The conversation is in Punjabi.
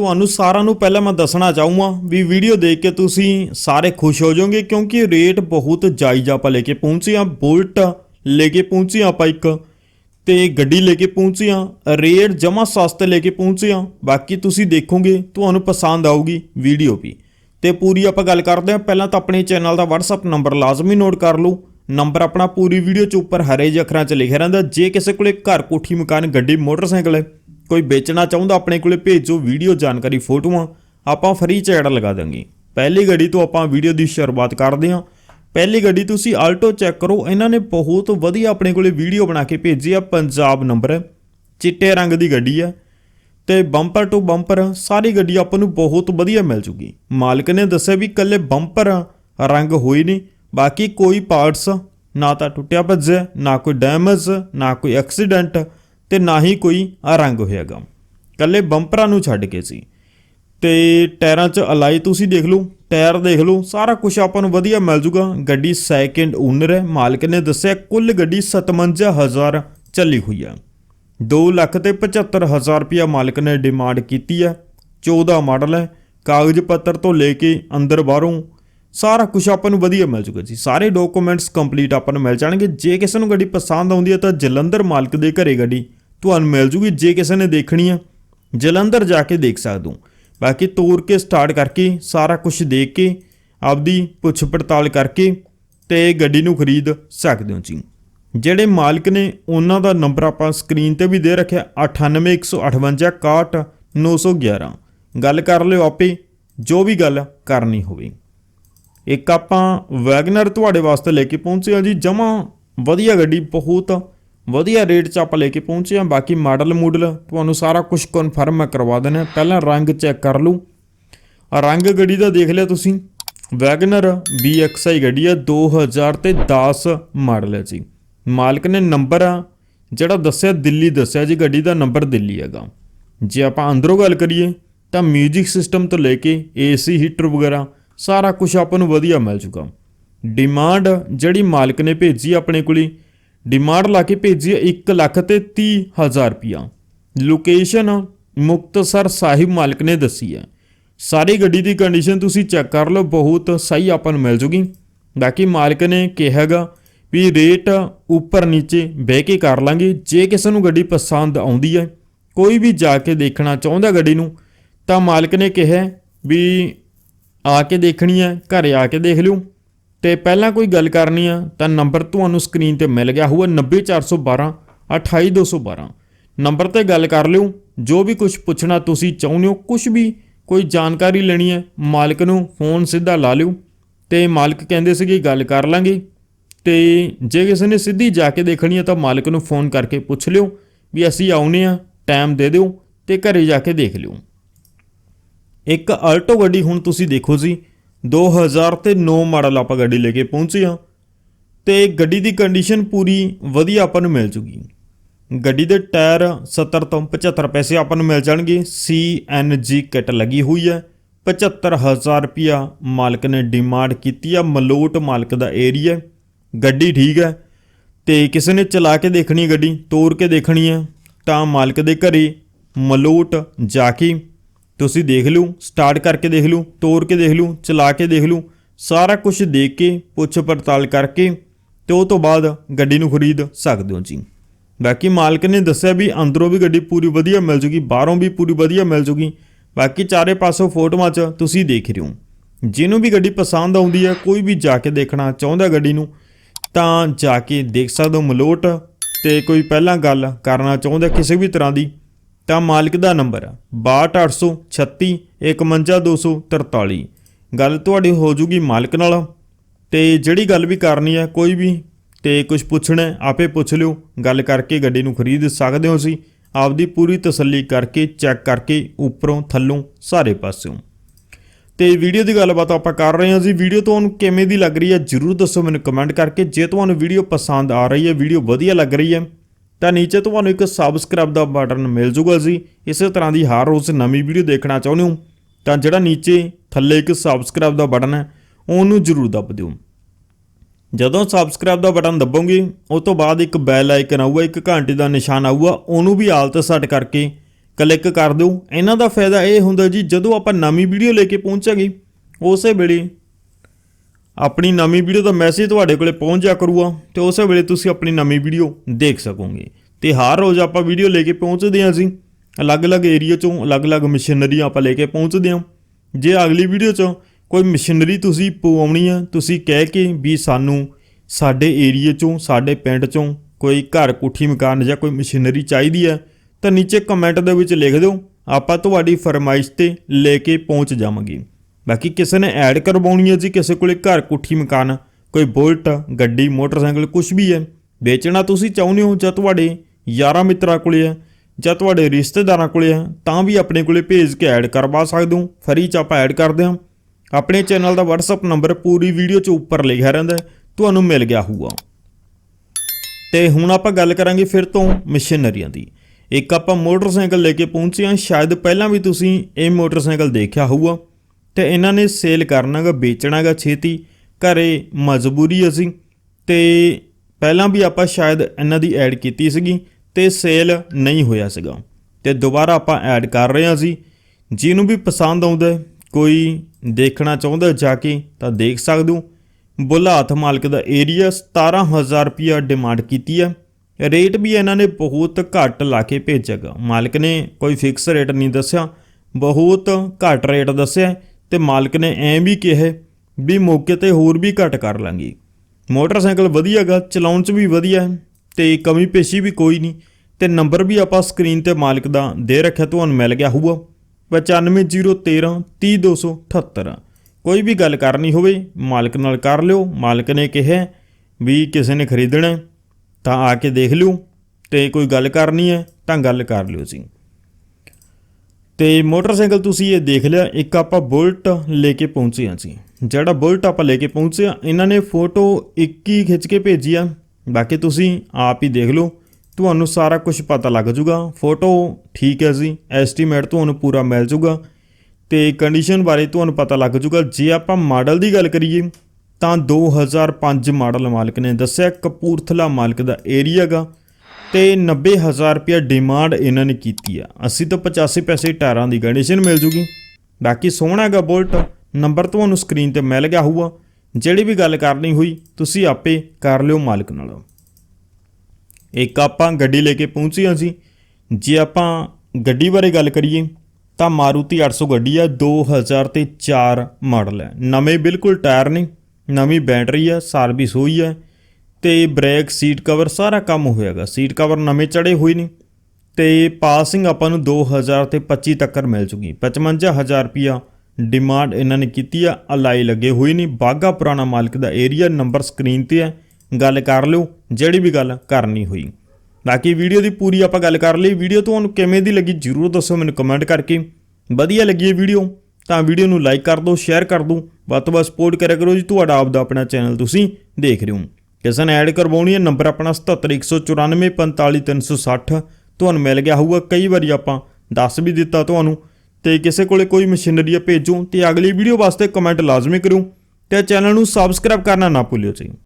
ਤੁਹਾਨੂੰ ਸਾਰਿਆਂ ਨੂੰ ਪਹਿਲਾਂ ਮੈਂ ਦੱਸਣਾ ਚਾਹੂੰਗਾ ਵੀ ਵੀਡੀਓ ਦੇਖ ਕੇ ਤੁਸੀਂ ਸਾਰੇ ਖੁਸ਼ ਹੋ ਜਾਓਗੇ ਕਿਉਂਕਿ ਰੇਟ ਬਹੁਤ ਜਾਇਜ਼ ਆਪਾਂ ਲੈ ਕੇ ਪਹੁੰਚੇ ਹਾਂ। ਬੁਲਟ ਲੈ ਕੇ ਪਹੁੰਚੇ ਹਾਂ ਆਪਾਂ ਇੱਕ ਤੇ ਗੱਡੀ ਲੈ ਕੇ ਪਹੁੰਚੇ ਹਾਂ। ਰੇਟ ਜਮਾ ਸਸਤੇ ਲੈ ਕੇ ਪਹੁੰਚੇ ਹਾਂ। ਬਾਕੀ ਤੁਸੀਂ ਦੇਖੋਗੇ, ਤੁਹਾਨੂੰ ਪਸੰਦ ਆਊਗੀ ਵੀਡੀਓ ਵੀ। ਤੇ ਪੂਰੀ ਆਪਾਂ ਗੱਲ ਕਰਦੇ ਹਾਂ। ਪਹਿਲਾਂ ਤਾਂ ਆਪਣੇ ਚੈਨਲ ਦਾ WhatsApp ਨੰਬਰ ਲਾਜ਼ਮੀ ਨੋਟ ਕਰ ਲਓ। ਨੰਬਰ ਆਪਣਾ ਪੂਰੀ ਵੀਡੀਓ 'ਚ ਉੱਪਰ ਹਰੇ ਜਿਹੇ ਅੱਖਰਾਂ 'ਚ ਲਿਖਿਆ ਰਹਿੰਦਾ। ਜੇ ਕਿਸੇ ਕੋਲੇ ਘਰ ਕੋਠੀ ਮਕਾਨ, ਗੱਡੀ, ਮੋਟਰਸਾਈਕਲ ਹੈ ਕੋਈ ਵੇਚਣਾ ਚਾਹੁੰਦਾ ਆਪਣੇ ਕੋਲੇ ਭੇਜੋ ਵੀਡੀਓ ਜਾਣਕਾਰੀ ਫੋਟੋਆਂ, ਆਪਾਂ ਫ੍ਰੀ ਚ ਐਡ ਲਗਾ ਦਾਂਗੇ। ਪਹਿਲੀ ਗੱਡੀ ਤੋਂ ਆਪਾਂ ਵੀਡੀਓ ਦੀ ਸ਼ੁਰੂਆਤ ਕਰਦੇ ਹਾਂ। ਪਹਿਲੀ ਗੱਡੀ ਤੁਸੀਂ ਆਲਟੋ ਚੈੱਕ ਕਰੋ, ਇਹਨਾਂ ਨੇ ਬਹੁਤ ਵਧੀਆ ਆਪਣੇ ਕੋਲੇ ਵੀਡੀਓ ਬਣਾ ਕੇ ਭੇਜੀ ਆ, ਪੰਜਾਬ ਨੰਬਰ। ਚਿੱਟੇ ਰੰਗ ਦੀ ਗੱਡੀ ਹੈ ਤੇ ਬੰਪਰ ਟੂ ਬੰਪਰ, ਸਾਰੀ ਗੱਡੀ ਆਪਾਂ ਨੂੰ ਬਹੁਤ ਵਧੀਆ ਮਿਲ ਜੂਗੀ। ਮਾਲਕ ਨੇ ਦੱਸਿਆ ਵੀ ਕੱਲੇ ਬੰਪਰ ਰੰਗ ਹੋਈ ਨਹੀਂ, ਬਾਕੀ ਕੋਈ ਪਾਰਟਸ ਨਾ ਤਾਂ ਟੁੱਟਿਆ ਭੱਜਿਆ, ਨਾ ਕੋਈ ਡੈਮੇਜ, ਨਾ ਕੋਈ ਐਕਸੀਡੈਂਟ ਤੇ ਨਾ ਹੀ ਕੋਈ ਆ ਰੰਗ ਹੋਇਆਗਾ ਕੱਲੇ ਬੰਪਰਾਂ ਨੂੰ ਛੱਡ ਕੇ ਸੀ। ਤੇ ਟਾਇਰਾਂ 'ਚ ਅਲਾਈ ਤੁਸੀਂ ਦੇਖ ਲਓ, ਟਾਇਰ ਦੇਖ ਲਓ, ਸਾਰਾ ਕੁਝ ਆਪਾਂ ਨੂੰ ਵਧੀਆ ਮਿਲ ਜੂਗਾ। ਗੱਡੀ ਸੈਕਿੰਡ ਓਨਰ ਹੈ, ਮਾਲਕ ਨੇ ਦੱਸਿਆ ਕੁੱਲ ਗੱਡੀ 57000 ਚੱਲੀ ਹੋਈ ਹੈ 2 ਲੱਖ ਤੇ 75000 ਰੁਪਇਆ ਮਾਲਕ ਨੇ ਡਿਮਾਂਡ ਕੀਤੀ ਹੈ 14 ਮਾਡਲ ਹੈ, ਕਾਗਜ਼ ਪੱਤਰ ਤੋਂ ਲੈ ਕੇ ਅੰਦਰ ਬਾਹਰੋਂ ਸਾਰਾ ਕੁਝ ਆਪਾਂ ਨੂੰ ਵਧੀਆ ਮਿਲ ਜੂਗਾ ਜੀ। ਸਾਰੇ ਡਾਕੂਮੈਂਟਸ ਕੰਪਲੀਟ ਆਪਾਂ ਨੂੰ ਮਿਲ ਜਾਣਗੇ। ਜੇ ਕਿਸੇ ਨੂੰ ਗੱਡੀ ਪਸੰਦ ਆਉਂਦੀ ਹੈ ਤਾਂ ਜਲੰਧਰ ਮਾਲਕ ਦੇ ਘਰੇ ਗੱਡੀ ਤੁਹਾਨੂੰ ਮਿਲ ਜੂਗੀ ਜੇ ਕਿਸੇ ਨੇ ਦੇਖਣੀ ਆ। ਜਲੰਧਰ ਜਾ ਕੇ ਦੇਖ ਸਕਦੇ ਹੋ। ਬਾਕੀ ਤੋਰ ਕੇ ਸਟਾਰਟ ਕਰਕੇ, ਸਾਰਾ ਕੁਝ ਦੇਖ ਕੇ, ਆਪਦੀ ਪੁੱਛ ਪੜਤਾਲ ਕਰਕੇ ਤੇ ਗੱਡੀ ਨੂੰ ਖਰੀਦ ਸਕਦੇ ਹੋ ਜੀ। ਜਿਹੜੇ ਮਾਲਕ ਨੇ, ਉਹਨਾਂ ਦਾ ਨੰਬਰ ਆਪਾਂ ਸਕਰੀਨ ਤੇ ਵੀ ਦੇ ਰੱਖਿਆ 9815561911 ਗੱਲ ਕਰ ਲਿਓ ਆਪੇ, ਜੋ ਵੀ ਗੱਲ ਕਰਨੀ ਹੋਵੇ। ਇੱਕ ਆਪਾਂ ਵੈਗਨਰ ਤੁਹਾਡੇ ਵਾਸਤੇ ਲੈ ਕੇ ਪਹੁੰਚੇ ਹਾਂ ਜੀ। ਜਮਾ ਵਧੀਆ ਗੱਡੀ, ਬਹੁਤ ਵਧੀਆ ਰੇਟ 'ਚ ਆਪਾਂ ਲੈ ਕੇ ਪਹੁੰਚੇ ਹਾਂ। ਬਾਕੀ ਮਾਡਲ ਮੂਡਲ ਤੁਹਾਨੂੰ ਸਾਰਾ ਕੁਝ ਕਨਫਰਮ ਮੈਂ ਕਰਵਾ ਦੇਣਾ। ਪਹਿਲਾਂ ਰੰਗ ਚੈੱਕ ਕਰ ਲਓ। ਰੰਗ ਗੱਡੀ ਦਾ ਦੇਖ ਲਿਆ ਤੁਸੀਂ। ਵੈਗਨਰ BXI ਗੱਡੀ ਆ 2000 ਤੇ 10 ਮਾਡਲ ਹੈ ਜੀ। ਮਾਲਕ ਨੇ ਨੰਬਰ ਆ, ਜਿਹੜਾ ਦੱਸਿਆ ਦਿੱਲੀ ਦੱਸਿਆ ਜੀ, ਗੱਡੀ ਦਾ ਨੰਬਰ ਦਿੱਲੀ ਹੈਗਾ। ਜੇ ਆਪਾਂ ਅੰਦਰੋਂ ਗੱਲ ਕਰੀਏ, ਤਾਂ 뮤직 ਸਿਸਟਮ ਤੋਂ ਲੈ ਕੇ AC ਹੀਟਰ ਵਗੈਰਾ, ਸਾਰਾ ਕੁਝ ਆਪਾਂ ਨੂੰ ਵਧੀਆ ਮਿਲ ਚੁੱਕਾ। ਡਿਮਾਂਡ ਜਿਹੜੀ ਮਾਲਕ ਨੇ ਭੇਜੀ ਆਪਣੇ ਕੋਲੇ ਡਿਮਾਂਡ ਲਾ ਕੇ ਭੇਜੀ 1 ਲੱਖ ਤੇ 30 ਹਜ਼ਾਰ ਰੁਪਿਆ ਲੋਕੇਸ਼ਨ ਮੁਕਤਸਰ ਸਾਹਿਬ ਮਾਲਕ ਨੇ ਦੱਸੀ ਹੈ। ਸਾਰੀ ਗੱਡੀ ਦੀ ਕੰਡੀਸ਼ਨ ਤੁਸੀਂ ਚੈੱਕ ਕਰ ਲਓ, ਬਹੁਤ ਸਹੀ ਆਪਾਂ ਨੂੰ ਮਿਲ ਜੂਗੀ। ਬਾਕੀ ਮਾਲਕ ਨੇ ਕਿਹਾਗਾ ਵੀ ਰੇਟ ਉੱਪਰ ਨੀਚੇ ਬਹਿ ਕੇ ਕਰ ਲਾਂਗੇ। ਜੇ ਕਿਸੇ ਨੂੰ ਗੱਡੀ ਪਸੰਦ ਆਉਂਦੀ ਹੈ, ਕੋਈ ਵੀ ਜਾ ਕੇ ਦੇਖਣਾ ਚਾਹੁੰਦਾ ਗੱਡੀ ਨੂੰ, ਤਾਂ ਮਾਲਕ ਨੇ ਕਿਹਾ ਵੀ ਆ ਕੇ ਦੇਖਣੀ ਹੈ, ਘਰੇ ਆ ਕੇ ਦੇਖ ਲਿਓ। ਤੇ ਪਹਿਲਾਂ ਕੋਈ ਗੱਲ ਕਰਨੀ ਆ, ਤਾਂ ਨੰਬਰ ਤੁਹਾਨੂੰ ਸਕਰੀਨ ਤੇ ਮਿਲ ਗਿਆ ਹੋਊਗਾ 90412 28212 ਨੰਬਰ ਤੇ ਗੱਲ ਕਰ ਲਿਓ, ਜੋ ਵੀ ਕੁਝ ਪੁੱਛਣਾ ਤੁਸੀਂ ਚਾਹੁੰਦੇ ਹੋ ਕੁਝ ਵੀ ਕੋਈ ਜਾਣਕਾਰੀ ਲੈਣੀ ਹੈ, ਮਾਲਕ ਨੂੰ ਫੋਨ ਸਿੱਧਾ ਲਾ ਲਿਓ, ਤੇ ਮਾਲਕ ਕਹਿੰਦੇ ਸੀਗੇ ਗੱਲ ਕਰ ਲਾਂਗੇ। ਤੇ ਜੇ ਕਿਸੇ ਨੇ ਸਿੱਧੀ ਜਾ ਕੇ ਦੇਖਣੀ ਹੈ, ਤਾਂ ਮਾਲਕ ਨੂੰ ਫੋਨ ਕਰਕੇ ਪੁੱਛ ਲਿਓ ਵੀ ਅਸੀਂ ਆਉਨੇ ਆ, ਟਾਈਮ ਦੇ ਦਿਓ ਤੇ ਘਰੇ ਜਾ ਕੇ ਦੇਖ ਲਿਓ। ਇੱਕ ਆਲਟੋ ਗੱਡੀ ਹੁਣ ਤੁਸੀਂ ਦੇਖੋ ਜੀ 2000 ਤੇ 9 ਮਾਡਲ ਆਪਾਂ ਗੱਡੀ ਲੈ ਕੇ ਪਹੁੰਚੇ ਹਾਂ ਤੇ ਗੱਡੀ ਦੀ ਕੰਡੀਸ਼ਨ ਪੂਰੀ ਵਧੀਆ ਆਪਾਂ ਨੂੰ ਮਿਲ ਜੂਗੀ। ਗੱਡੀ ਦੇ ਟਾਇਰ 70 ਤੋਂ 75 ਪੈਸੇ ਆਪਾਂ ਨੂੰ ਮਿਲ ਜਾਣਗੇ। CNG ਕਿੱਟ ਲੱਗੀ ਹੋਈ ਹੈ। 75000 ਰੁਪਿਆ ਮਾਲਕ ਨੇ ਡਿਮਾਂਡ ਕੀਤੀ ਆ, ਮਲੋਟ ਮਾਲਕ ਦਾ ਏਰੀਆ ਗੱਡੀ ਠੀਕ ਹੈ ਤੇ ਕਿਸੇ ਨੇ ਚਲਾ ਕੇ ਦੇਖਣੀ ਗੱਡੀ ਤੋੜ ਕੇ ਦੇਖਣੀ ਹੈ ਤਾਂ ਮਾਲਕ ਦੇ ਘਰੇ ਮਲੋਟ ਜਾ ਕੇ ਤੁਸੀਂ ਦੇਖ ਲਓ ਸਟਾਰਟ ਕਰਕੇ ਦੇਖ ਲਓ ਤੋੜ ਕੇ ਦੇਖ ਲਓ, ਚਲਾ ਕੇ ਦੇਖ ਲਓ, ਸਾਰਾ ਕੁਝ ਦੇਖ ਕੇ, ਪੁੱਛ ਪੜਤਾਲ ਕਰਕੇ ਤੇ ਉਹ ਤੋਂ ਬਾਅਦ ਗੱਡੀ ਨੂੰ ਖਰੀਦ ਸਕਦੇ ਹੋ ਜੀ। ਬਾਕੀ ਮਾਲਕ ਨੇ ਦੱਸਿਆ ਵੀ ਅੰਦਰੋਂ ਵੀ ਗੱਡੀ ਪੂਰੀ ਵਧੀਆ ਮਿਲ ਜੂਗੀ, ਬਾਹਰੋਂ ਵੀ ਪੂਰੀ ਵਧੀਆ ਮਿਲ ਜੂਗੀ। ਬਾਕੀ ਚਾਰੇ ਪਾਸੋਂ ਫੋਟੋਆਂ 'ਚ ਤੁਸੀਂ ਦੇਖ ਰਹੇ ਹੋ। ਜਿਹਨੂੰ ਵੀ ਗੱਡੀ ਪਸੰਦ ਆਉਂਦੀ ਹੈ, ਕੋਈ ਵੀ ਜਾ ਕੇ ਦੇਖਣਾ ਚਾਹੁੰਦਾ ਗੱਡੀ ਨੂੰ, ਤਾਂ ਜਾ ਕੇ ਦੇਖ ਸਕਦੇ ਹੋ ਮਲੋਟ। ਤੇ ਕੋਈ ਪਹਿਲਾਂ ਗੱਲ ਕਰਨਾ ਚਾਹੁੰਦਾ ਕਿਸੇ ਵੀ ਤਰ੍ਹਾਂ ਦੀ ਤਾਂ ਮਾਲਕ ਦਾ ਨੰਬਰ ਆ। 62836 51243 ਗੱਲ ਤੁਹਾਡੀ ਹੋ ਜੂਗੀ ਮਾਲਕ ਨਾਲ। ਤੇ ਜਿਹੜੀ ਗੱਲ ਵੀ ਕਰਨੀ ਹੈ ਕੋਈ ਵੀ, ਤੇ ਕੁਝ ਪੁੱਛਣਾ, ਆਪੇ ਪੁੱਛ ਲਿਓ। ਗੱਲ ਕਰਕੇ ਗੱਡੀ ਨੂੰ ਖਰੀਦ ਸਕਦੇ ਹੋ ਸੀ ਆਪਦੀ ਪੂਰੀ ਤਸੱਲੀ ਕਰਕੇ, ਚੈੱਕ ਕਰਕੇ, ਉੱਪਰੋਂ, ਥੱਲੋਂ, ਸਾਰੇ ਪਾਸਿਓਂ। ਤੇ ਵੀਡੀਓ ਦੀ ਗੱਲਬਾਤ ਆਪਾਂ ਕਰ ਰਹੇ ਹਾਂ ਜੀ। ਵੀਡੀਓ ਤੁਹਾਨੂੰ ਕਿਵੇਂ ਦੀ ਲੱਗ ਰਹੀ ਹੈ ਜਰੂਰ ਦੱਸੋ ਮੈਨੂੰ ਕਮੈਂਟ ਕਰਕੇ। ਜੇ ਤੁਹਾਨੂੰ ਵੀਡੀਓ ਪਸੰਦ ਆ ਰਹੀ ਹੈ, ਵੀਡੀਓ ਵਧੀਆ ਲੱਗ ਰਹੀ ਹੈ ਤਾਂ ਨੀਚੇ ਤੁਹਾਨੂੰ ਇੱਕ ਸਬਸਕ੍ਰਾਈਬ ਦਾ ਬਟਨ ਮਿਲ ਜੂਗਾ ਜੀ। ਇਸੇ ਤਰ੍ਹਾਂ ਦੀ ਹਰ ਰੋਜ਼ ਨਵੀਂ ਵੀਡੀਓ ਦੇਖਣਾ ਚਾਹੁੰਦੇ ਹੋ, ਤਾਂ ਜਿਹੜਾ ਨੀਚੇ ਥੱਲੇ ਇੱਕ ਸਬਸਕ੍ਰਾਈਬ ਦਾ ਬਟਨ ਹੈ, ਉਹਨੂੰ ਜਰੂਰ ਦੱਬ ਦਿਓ। ਜਦੋਂ ਸਬਸਕ੍ਰਾਈਬ ਦਾ ਬਟਨ ਦੱਬੋਗੇ, ਉਸ ਤੋਂ ਬਾਅਦ ਇੱਕ ਬੈਲ ਆਈਕਨ ਆਊਗਾ, ਇੱਕ ਘੰਟੀ ਦਾ ਨਿਸ਼ਾਨ ਆਊਗਾ, ਉਹਨੂੰ ਵੀ ਹਾਲਤ ਸੈੱਟ ਕਰਕੇ ਕਲਿੱਕ ਕਰ ਦਿਓ। ਇਹਨਾਂ ਦਾ ਫਾਇਦਾ ਇਹ ਹੁੰਦਾ ਜੀ, ਜਦੋਂ ਆਪਾਂ ਨਵੀਂ ਵੀਡੀਓ ਲੈ ਕੇ ਪਹੁੰਚਾਂਗੇ, ਉਸੇ ਵੇਲੇ ਆਪਣੀ ਨਵੀਂ ਵੀਡੀਓ ਦਾ ਮੈਸੇਜ ਤੁਹਾਡੇ ਕੋਲੇ ਪਹੁੰਚ ਜਾ ਕਰੂਗਾ ਤੇ ਉਸੇ ਵੇਲੇ ਤੁਸੀਂ ਆਪਣੀ ਨਵੀਂ ਵੀਡੀਓ ਦੇਖ ਸਕੋਗੇ। ਤੇ ਹਰ ਰੋਜ਼ ਆਪਾਂ ਵੀਡੀਓ ਲੈ ਕੇ ਪਹੁੰਚਦੇ ਹਾਂ ਅਸੀਂ ਅਲੱਗ-ਅਲੱਗ ਏਰੀਆ ਚੋਂ ਅਲੱਗ-ਅਲੱਗ ਮਸ਼ੀਨਰੀ ਆਪਾਂ ਲੈ ਕੇ ਪਹੁੰਚਦੇ ਹਾਂ। ਜੇ ਅਗਲੀ ਵੀਡੀਓ 'ਚੋਂ ਕੋਈ ਮਸ਼ੀਨਰੀ ਤੁਸੀਂ ਪਵਾਉਣੀ ਆ, ਤੁਸੀਂ ਕਹਿ ਕੇ ਵੀ ਸਾਨੂੰ ਸਾਡੇ ਏਰੀਆ ਚੋਂ, ਸਾਡੇ ਪਿੰਡ ਚੋਂ ਕੋਈ ਘਰ ਕੋਠੀ ਮਕਾਨ ਜਾਂ ਕੋਈ ਮਸ਼ੀਨਰੀ ਚਾਹੀਦੀ ਹੈ ਤਾਂ ਨੀਚੇ ਕਮੈਂਟ ਦੇ ਵਿੱਚ ਲਿਖ ਦਿਓ। ਆਪਾਂ ਤੁਹਾਡੀ ਫਰਮਾਇਸ਼ ਤੇ ਲੈ ਕੇ ਪਹੁੰਚ ਜਾਵਾਂਗੇ। ਬਾਕੀ ਕਿਸੇ ਨੇ ਐਡ ਕਰਵਾਉਣੀ ਹੈ ਜੀ, ਕਿਸੇ ਕੋਲੇ ਘਰ ਕੋਠੀ ਮਕਾਨ, ਕੋਈ ਬੁਲਟ, ਗੱਡੀ, ਮੋਟਰਸਾਈਕਲ ਕੁਝ ਵੀ ਹੈ। ਵੇਚਣਾ ਤੁਸੀਂ ਚਾਹੁੰਦੇ ਹੋ ਜਾਂ ਤੁਹਾਡੇ ਯਾਰਾਂ ਮਿੱਤਰਾਂ ਕੋਲੇ ਹੈ ਜਾਂ ਤੁਹਾਡੇ ਰਿਸ਼ਤੇਦਾਰਾਂ ਕੋਲੇ ਹੈ, ਤਾਂ ਵੀ ਆਪਣੇ ਕੋਲੇ ਭੇਜ ਕੇ ਐਡ ਕਰਵਾ ਸਕਦੇ ਹੋ। ਫਰੀ ਚ ਆਪਾਂ ਐਡ ਕਰਦੇ ਹਾਂ। ਆਪਣੇ ਚੈਨਲ ਦਾ WhatsApp ਨੰਬਰ ਪੂਰੀ ਵੀਡੀਓ 'ਚ ਉੱਪਰ ਲਿਖਿਆ ਰਹਿੰਦਾ ਤੁਹਾਨੂੰ ਮਿਲ ਗਿਆ ਹੋਊਗਾ। ਤੇ ਹੁਣ ਆਪਾਂ ਗੱਲ ਕਰਾਂਗੇ ਫਿਰ ਤੋਂ ਮਸ਼ੀਨਰੀਆਂ ਦੀ। ਇੱਕ ਆਪਾਂ ਮੋਟਰਸਾਈਕਲ ਲੈ ਕੇ ਪਹੁੰਚੇ ਹਾਂ। ਸ਼ਾਇਦ ਪਹਿਲਾਂ ਵੀ ਤੁਸੀਂ ਇਹ ਮੋਟਰਸਾਈਕਲ ਦੇਖਿਆ ਹੋਊਗਾ। ਤੇ ਇਹਨਾਂ ਨੇ ਸੇਲ ਕਰਨਾਗਾ, ਵੇਚਣਾਗਾ ਛੇਤੀ। ਘਰੇ ਮਜਬੂਰੀ ਅਸੀਂ ਤੇ ਪਹਿਲਾਂ ਵੀ ਆਪਾਂ ਸ਼ਾਇਦ ਇਹਨਾਂ ਦੀ ਐਡ ਕੀਤੀ ਸੀਗੀ ਤੇ ਸੇਲ ਨਹੀਂ ਹੋਇਆ ਸੀਗਾ। ਤੇ ਦੁਬਾਰਾ ਆਪਾਂ ਐਡ ਕਰ ਰਹੇ ਹਾਂ ਸੀ ਜਿਹਨੂੰ ਵੀ ਪਸੰਦ ਆਉਂਦਾ, ਕੋਈ ਦੇਖਣਾ ਚਾਹੁੰਦਾ ਜਾ ਕੇ ਤਾਂ ਦੇਖ ਸਕਦੇ ਹੋ। ਬੁਲਾਥ ਮਾਲਕ ਦਾ ਏਰੀਆ 17000 ਰੁਪਿਆ ਡਿਮਾਂਡ ਕੀਤੀ ਹੈ ਰੇਟ ਵੀ ਇਹਨਾਂ ਨੇ ਬਹੁਤ ਘੱਟ ਲਾ ਕੇ ਭੇਜੇਗਾ ਮਾਲਕ ਨੇ ਕੋਈ ਫਿਕਸ ਰੇਟ ਨਹੀਂ ਦੱਸਿਆ। ਬਹੁਤ ਘੱਟ ਰੇਟ ਦੱਸਿਆ। ਤੇ ਮਾਲਕ ਨੇ ਐਂ ਵੀ ਕਿਹਾ ਵੀ ਮੌਕੇ ਤੇ ਹੋਰ ਵੀ ਘੱਟ ਕਰ ਲਾਂਗੇ। ਮੋਟਰਸਾਈਕਲ ਵਧੀਆਗਾ ਚਲਾਉਣ 'ਚ ਵੀ ਵਧੀਆ ਹੈ ਤੇ ਕਮੀ ਪੇਸ਼ੀ ਵੀ ਕੋਈ ਨਹੀਂ ਤੇ ਨੰਬਰ ਵੀ ਆਪਾਂ ਸਕਰੀਨ ਤੇ ਮਾਲਕ ਦਾ ਦੇ ਰੱਖਿਆ, ਤੁਹਾਨੂੰ ਮਿਲ ਗਿਆ ਹੋਊਗਾ। 95013 30278 ਕੋਈ ਵੀ ਗੱਲ ਕਰਨੀ ਹੋਵੇ, ਮਾਲਕ ਨਾਲ ਕਰ ਲਿਓ। ਮਾਲਕ ਨੇ ਕਿਹਾ ਵੀ ਕਿਸੇ ਨੇ ਖਰੀਦਣਾ ਤਾਂ ਆ ਕੇ ਦੇਖ ਲਿਓ ਤੇ ਕੋਈ ਗੱਲ ਕਰਨੀ ਹੈ ਤਾਂ ਗੱਲ ਕਰ ਲਿਓ ਜੀ। ਤੇ ਮੋਟਰਸਾਈਕਲ ਤੁਸੀਂ ਇਹ ਦੇਖ ਲਿਆ, ਇੱਕ ਆਪਾਂ ਬੁਲਟ ਲੈ ਕੇ ਪਹੁੰਚੇ ਹਾਂ ਜੀ। ਜਿਹੜਾ ਬੁਲਟ ਆਪਾਂ ਲੈ ਕੇ ਪਹੁੰਚੇ ਹਾਂ, ਇਹਨਾਂ ਨੇ ਫੋਟੋ ਇੱਕ ਹੀ ਖਿੱਚ ਕੇ ਭੇਜੀ ਆ। ਬਾਕੀ ਤੁਸੀਂ ਆਪ ਹੀ ਦੇਖ ਲਓ, ਤੁਹਾਨੂੰ ਸਾਰਾ ਕੁਝ ਪਤਾ ਲੱਗ ਜਾਊਗਾ ਫੋਟੋ ਠੀਕ ਹੈ ਜੀ ਐਸਟੀਮੇਟ ਤੁਹਾਨੂੰ ਪੂਰਾ ਮਿਲ ਜਾਊਗਾ ਤੇ ਕੰਡੀਸ਼ਨ ਬਾਰੇ ਤੁਹਾਨੂੰ ਪਤਾ ਲੱਗ ਜਾਊਗਾ ਜੇ ਆਪਾਂ ਮਾਡਲ ਦੀ ਗੱਲ ਕਰੀਏ, ਤਾਂ 2005 ਮਾਡਲ ਮਾਲਕ ਨੇ ਦੱਸਿਆ, ਕਪੂਰਥਲਾ ਮਾਲਕ ਦਾ ਏਰੀਆ ਗਾ। ਤੇ 90000 ਰੁਪਇਆ ਡਿਮਾਂਡ ਇਹਨਾਂ ਨੇ ਕੀਤੀ ਆ। 80 ਤੋਂ 85 ਪੈਸੇ ਟਾਇਰਾਂ ਦੀ ਕੰਡੀਸ਼ਨ ਮਿਲ ਜੂਗੀ। ਬਾਕੀ ਸੋਹਣਾ ਹੈਗਾ ਬੁਲਟ ਨੰਬਰ ਤੁਹਾਨੂੰ ਸਕਰੀਨ ਤੇ ਮਿਲ ਗਿਆ ਹੋਊਗਾ। ਜਿਹੜੀ ਵੀ ਗੱਲ ਕਰਨੀ ਹੋਈ, ਤੁਸੀਂ ਆਪੇ ਕਰ ਲਿਓ ਮਾਲਕ ਨਾਲ। ਇੱਕ ਆਪਾਂ ਗੱਡੀ ਲੈ ਕੇ ਪਹੁੰਚੇ ਹਾਂ ਜੀ। ਜੇ ਆਪਾਂ ਗੱਡੀ ਬਾਰੇ ਗੱਲ ਕਰੀਏ, ਤਾਂ ਮਾਰੂਤੀ 800 ਗੱਡੀ ਆ 2000 ਤੇ 4 ਮਾਡਲ ਹੈ ਨਵੇਂ ਬਿਲਕੁਲ ਟਾਇਰ ਨੇ, ਨਵੀਂ ਬੈਟਰੀ ਆ ਸਰਵਿਸ ਹੋਈ ਹੈ ਤੇ ਬ੍ਰੇਕ, ਸੀਟ ਕਵਰ ਸਾਰਾ ਕੰਮ ਹੋਇਆਗਾ। ਸੀਟ ਕਵਰ ਨਵੇਂ ਚੜੇ ਹੋਏ ਨੇ ਤੇ ਪਾਸਿੰਗ ਆਪਾਂ ਨੂੰ 2000 ਤੇ 25 ਤੱਕਰ ਮਿਲ ਜੂਗੀ 55000 ਰੁਪਿਆ ਡਿਮਾਂਡ ਇਹਨਾਂ ਨੇ ਕੀਤੀ ਆ। ਅਲਾਈ ਲੱਗੇ ਹੋਏ ਨੇ। ਬਾਗਾ ਪੁਰਾਣਾ ਮਾਲਕ ਦਾ ਏਰੀਆ ਨੰਬਰ ਸਕਰੀਨ ਤੇ ਹੈ। ਗੱਲ ਕਰ ਲਿਓ, ਜਿਹੜੀ ਵੀ ਗੱਲ ਕਰਨੀ ਹੋਈ। ਬਾਕੀ ਵੀਡੀਓ ਦੀ ਪੂਰੀ ਆਪਾਂ ਗੱਲ ਕਰ ਲਈ। ਵੀਡੀਓ ਤੁਹਾਨੂੰ ਕਿਵੇਂ ਦੀ ਲੱਗੀ ਜਰੂਰ ਦੱਸੋ ਮੈਨੂੰ ਕਮੈਂਟ ਕਰਕੇ। ਵਧੀਆ ਲੱਗੀ ਇਹ ਵੀਡੀਓ, ਤਾਂ ਵੀਡੀਓ ਨੂੰ ਲਾਈਕ ਕਰ ਦਿਓ ਸ਼ੇਅਰ ਕਰ ਦਿਓ। ਵੱਧ ਤੋਂ ਵੱਧ ਸਪੋਰਟ ਕਰਿਆ ਕਰੋ ਜੀ। ਤੁਹਾਡਾ ਆਪ ਦਾ ਆਪਣਾ ਚੈਨਲ ਤੁਸੀਂ ਦੇਖ ਰਹੇ ਹੋ। ਕਿਸੇ ਨੇ ਐਡ ਕਰਵਾਉਣੀ ਹੈ, ਨੰਬਰ ਆਪਣਾ 7714945360 ਤੁਹਾਨੂੰ ਮਿਲ ਗਿਆ ਹੋਊਗਾ, ਕਈ ਵਾਰੀ ਆਪਾਂ ਦੱਸ ਵੀ ਦਿੱਤਾ ਤੁਹਾਨੂੰ। ਤੇ ਕਿਸੇ ਕੋਲੇ ਕੋਈ ਮਸ਼ੀਨਰੀ ਭੇਜੋ ਤੇ ਅਗਲੀ ਵੀਡੀਓ ਵਾਸਤੇ ਕਮੈਂਟ ਲਾਜ਼ਮੀ ਕਰਿਓ। ਤੇ ਚੈਨਲ ਨੂੰ ਸਬਸਕ੍ਰਾਈਬ ਕਰਨਾ ਨਾ ਭੁੱਲਿਓ ਜੀ।